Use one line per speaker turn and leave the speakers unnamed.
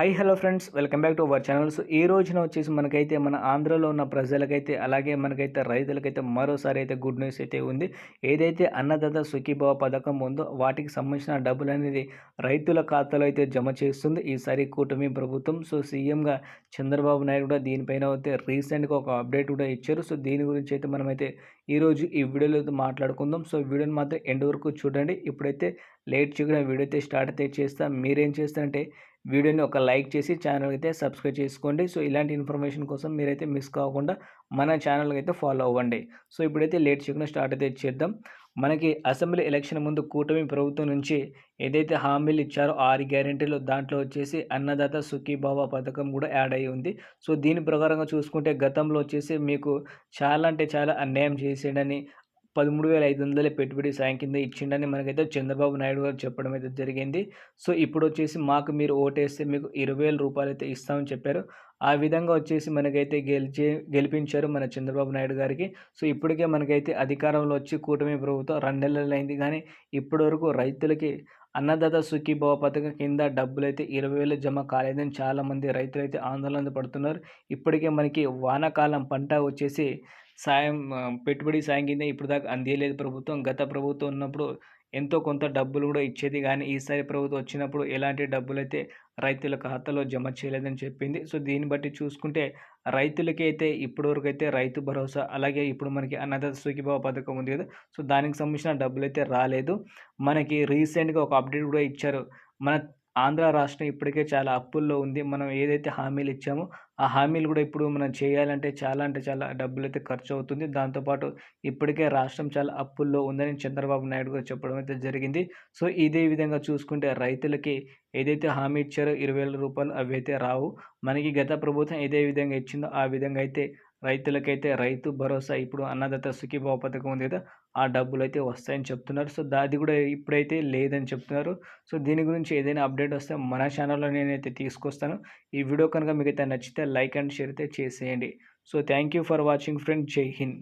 Hi hello friends welcome back to our channels ఈ రోజున వచ్చేసి మనకైతే మన ఆంధ్రలో ఉన్న ప్రజలకైతే అలాగే మనకైతే రైతులకైతే మరోసారి అయితే గుడ్ న్యూస్ అయితే ఉంది. ఏదైతే అన్నదాత సుఖీభావ పథకం ఉందో వాటికి సంబంధించిన డబ్బులు అనేది రైతుల ఖాతాలో అయితే జమ చేస్తుంది. ఈసారి కూటమి ప్రభుత్వం సో సీఎంగా చంద్రబాబు నాయుడు కూడా దీనిపైన అయితే రీసెంట్గా ఒక అప్డేట్ కూడా ఇచ్చారు. సో దీని గురించి అయితే మనమైతే ఈరోజు ఈ వీడియోలో మాట్లాడుకుందాం. సో వీడియోని మాత్రం ఎండ్ వరకు చూడండి. ఇప్పుడైతే లేట్ చేయకుండా వీడియో అయితే స్టార్ట్ అయితే చేస్తాం. మీరేం చేస్తారంటే వీడియోని ఒక లైక్ చేసి ఛానల్ అయితే సబ్స్క్రైబ్ చేసుకోండి. సో ఇలాంటి ఇన్ఫర్మేషన్ కోసం మీరైతే మిస్ కాకుండా మన ఛానల్కి అయితే ఫాలో అవ్వండి. సో ఇప్పుడైతే లేట్ చేయకుండా స్టార్ట్ అయితే చేద్దాం. మనకి అసెంబ్లీ ఎలక్షన్ ముందు కూటమి ప్రభుత్వం నుంచి ఏదైతే హామీలు ఇచ్చారో ఆరు గ్యారెంటీలు దాంట్లో వచ్చేసి అన్నదాత సుఖీభావ పథకం కూడా యాడ్ అయ్యి ఉంది. సో దీని ప్రకారంగా చూసుకుంటే గతంలో వచ్చేసి మీకు చాలా అంటే చాలా అన్యాయం చేసేయడని పదమూడు వేల ఐదు వందల పెట్టుబడి సాయం కింద ఇచ్చిండని మనకైతే చంద్రబాబు నాయుడు గారు చెప్పడం అయితే జరిగింది. సో ఇప్పుడు వచ్చేసి మాకు మీరు ఓటేస్తే మీకు ఇరవై వేల రూపాయలు అయితే ఇస్తామని చెప్పారు. ఆ విధంగా వచ్చేసి మనకైతే గెలిచి గెలిపించారు మన చంద్రబాబు నాయుడు గారికి. సో ఇప్పటికే మనకైతే అధికారంలో వచ్చి కూటమి ప్రభుత్వం రెండు నెలలు అయింది కానీ ఇప్పటివరకు రైతులకి అన్నదాత సుఖీభావ పథకం కింద డబ్బులు అయితే ఇరవై వేలు జమ కాలేదని చాలామంది రైతులు అయితే ఆందోళన పడుతున్నారు. ఇప్పటికే మనకి వానాకాలం పంట వచ్చేసి సాయం పెట్టుబడి సాయం కింద ఇప్పుడు దాకా అందియలేదు ప్రభుత్వం. గత ప్రభుత్వం ఉన్నప్పుడు ఎంతో కొంత డబ్బులు కూడా ఇచ్చేది కానీ ఈసారి ప్రభుత్వం వచ్చినప్పుడు ఎలాంటి డబ్బులు అయితే రైతుల ఖాతాలో జమ చేయలేదని చెప్పింది. సో దీన్ని బట్టి చూసుకుంటే రైతులకి అయితే ఇప్పటివరకు అయితే రైతు భరోసా అలాగే ఇప్పుడు మనకి అన్నదాత సుఖీభావ పథకం ఉంది కదా సో దానికి సంబంధించిన డబ్బులు అయితే రాలేదు. మనకి రీసెంట్గా ఒక అప్డేట్ కూడా ఇచ్చారు. మన ఆంధ్ర రాష్ట్రం ఇప్పటికే చాలా అప్పుల్లో ఉంది. మనం ఏదైతే హామీలు ఇచ్చామో ఆ హామీలు కూడా ఇప్పుడు మనం చేయాలంటే చాలా అంటే చాలా డబ్బులు అయితే ఖర్చు అవుతుంది. దాంతోపాటు ఇప్పటికే రాష్ట్రం చాలా అప్పుల్లో ఉందని చంద్రబాబు నాయుడు గారు చెప్పడం అయితే జరిగింది. సో ఇదే విధంగా చూసుకుంటే రైతులకి ఏదైతే హామీ ఇచ్చారో ఇరవై వేల రూపాయలు అవి అయితే రావు. మనకి గత ప్రభుత్వం ఏదే విధంగా ఇచ్చిందో ఆ విధంగా అయితే రైతులకైతే రైతు భరోసా ఇప్పుడు అన్నదాత సుఖీభావ పథకం ఉంది కదా ఆ డబ్బులు అయితే వస్తాయని చెప్తున్నారు. సో దాది కూడా ఇప్పుడైతే లేదని చెప్తున్నారు. సో దీని గురించి ఏదైనా అప్డేట్ వస్తే మన ఛానల్లో నేనైతే తీసుకొస్తాను. ఈ వీడియో కనుక మీకు అయితే నచ్చితే లైక్ అండ్ షేర్ అయితే చేసేయండి. So thank you for watching friend. జై హింద్.